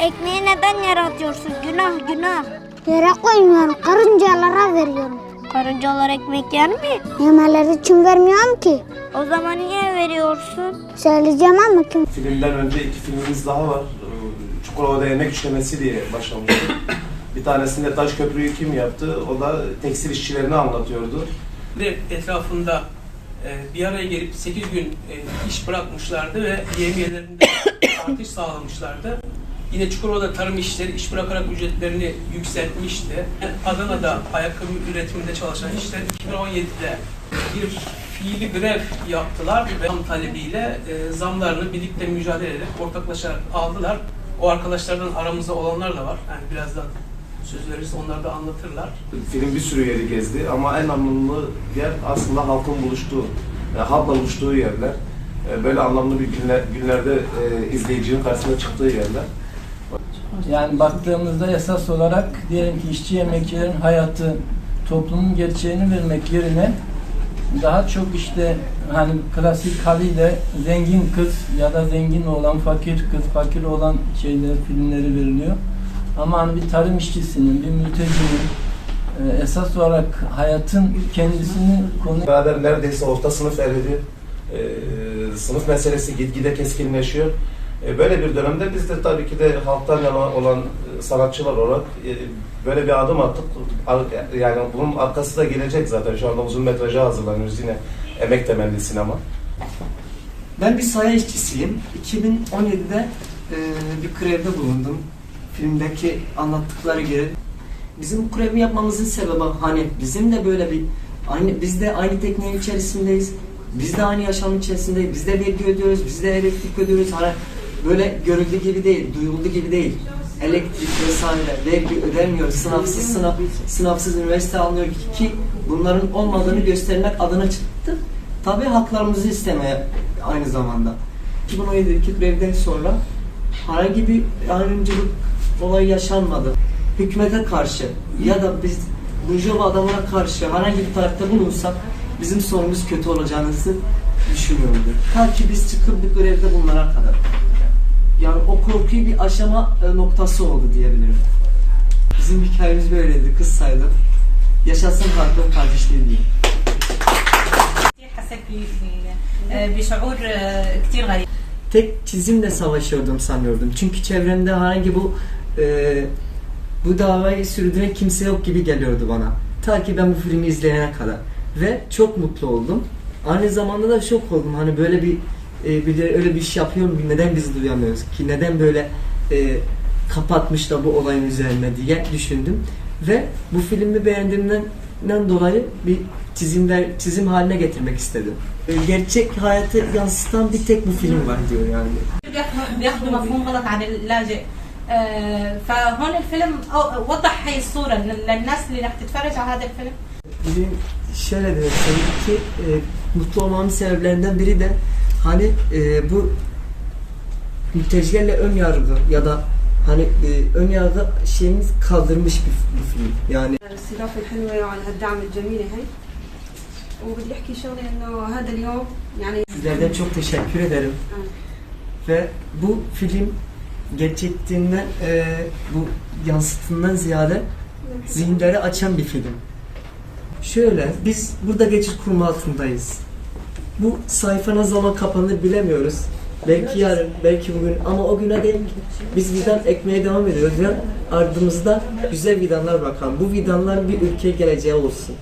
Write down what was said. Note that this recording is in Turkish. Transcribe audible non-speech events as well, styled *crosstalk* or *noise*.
ekmeği neden yere atıyorsun? Günah günah. Yere koymuyorum, karıncalara veriyorum. Karıncalar ekmek yer mi? Yemeleri için vermiyorum ki. O zaman niye veriyorsun? Söyleyeceğim ama kim? Filmden önce iki filmimiz daha var. Ee, Çukurova'da yemek işlemesi diye başlamıştı. *coughs* Bir tanesinde taş köprüyü kim yaptı? O da tekstil işçilerini anlatıyordu. de etrafında e, bir araya gelip 8 gün e, iş bırakmışlardı ve yemiyelerinde *coughs* artış sağlamışlardı. Yine Çukurova'da tarım işleri iş bırakarak ücretlerini yükseltmişti. Adana'da ayakkabı üretiminde çalışan işler 2017'de bir fiili grev yaptılar ve zam talebiyle e, zamlarını birlikte mücadele ederek ortaklaşarak aldılar. O arkadaşlardan aramızda olanlar da var. Yani birazdan söz verirse onlar da anlatırlar. Film bir sürü yeri gezdi ama en anlamlı yer aslında halkın buluştuğu, e, halkla buluştuğu yerler. E, Böyle anlamlı bir günler, günlerde e, izleyicinin karşısına çıktığı yerler. Yani baktığımızda esas olarak diyelim ki işçi emekçilerin hayatı, toplumun gerçeğini vermek yerine daha çok işte hani klasik haliyle zengin kız ya da zengin olan fakir kız, fakir olan şeyler filmleri veriliyor. Ama hani bir tarım işçisinin, bir mültecinin e, esas olarak hayatın kendisini konu Beraber neredeyse orta sınıf eridi. E, sınıf meselesi gitgide keskinleşiyor. E, böyle bir dönemde biz de tabii ki de halktan yana olan e, sanatçılar olarak e, böyle bir adım attık. Yani bunun arkası da gelecek zaten. Şu anda uzun metraja hazırlanıyoruz yine emek temelli sinema. Ben bir sahaya işçisiyim. 2017'de e, bir grevde bulundum. Filmdeki anlattıkları gibi. Bizim bu grevi yapmamızın sebebi hani bizim de böyle bir aynı biz de aynı teknenin içerisindeyiz. Biz de aynı yaşamın içerisindeyiz. Biz de vergi ödüyoruz. Biz de elektrik ödüyoruz. Hani böyle görüldüğü gibi değil, duyulduğu gibi değil. Elektrik vesaire vergi ödemiyoruz. Sınavsız sınav, sınavsız üniversite almıyor ki bunların olmadığını göstermek adına çıktı. Tabii haklarımızı istemeye aynı zamanda. 2017'deki grevden sonra herhangi bir ayrımcılık olayı yaşanmadı. Hükümete karşı ya da biz Burjuva adamına karşı herhangi bir tarafta bulunsak bizim sonumuz kötü olacağınızı düşünüyorumdur. Ta ki biz çıkıp bu grevde bulunana kadar Yani o korkuyu bir aşama e, noktası oldu diyebilirim. Bizim hikayemiz böyleydi, kıssaydı. Yaşasın farklı kardeşliği diye. حسيت ب- بشعور كثير غريب tek çizimle savaşıyordum sanıyordum. Çünkü çevremde herhangi bu e, bu davayı sürdüren kimse yok gibi geliyordu bana. Ta ki ben bu filmi izleyene kadar. Ve çok mutlu oldum. Aynı zamanda da şok oldum. Hani böyle bir e, birileri öyle bir iş yapıyor mu? Neden biz duyamıyoruz ki? Neden böyle e, kapatmış da bu olayın üzerine diye düşündüm. Ve bu filmi beğendiğimden dolayı bir çizimler çizim haline getirmek istedim. E, Gerçek hayatı yansıtan bir tek bu film var diyor yani. بياخدوا- بياخدوا مفهوم غلط عن اللاجئ آه، فهون الفيلم أو- وضح هاي الصورة لل- للناس اللي رح تتفرج على هذا الفيلم Bizim şöyle demek istedim ki e, mutlu olmamın sebeplerinden biri de hani e, bu mültecilerle ön yargı ya da hani e, ön yargı şeyimiz kaldırmış bir, bir film. Yani الاستضافة الحلوة وعلى هالدعم الجميلة هي وبدي احكي شغله انه هذا اليوم يعني sizlerden çok teşekkür ederim. Ve bu film gerçekliğinden e, bu yansıtından ziyade zihinleri açan bir film. Şöyle, biz burada geçiş kurumu altındayız. Bu sayfa ne zaman kapanır bilemiyoruz. Belki yarın, belki bugün ama o güne değil. Biz vidan ekmeye devam ediyoruz ve ardımızda güzel vidanlar bakalım. Bu vidanlar bir ülkeye geleceği olsun.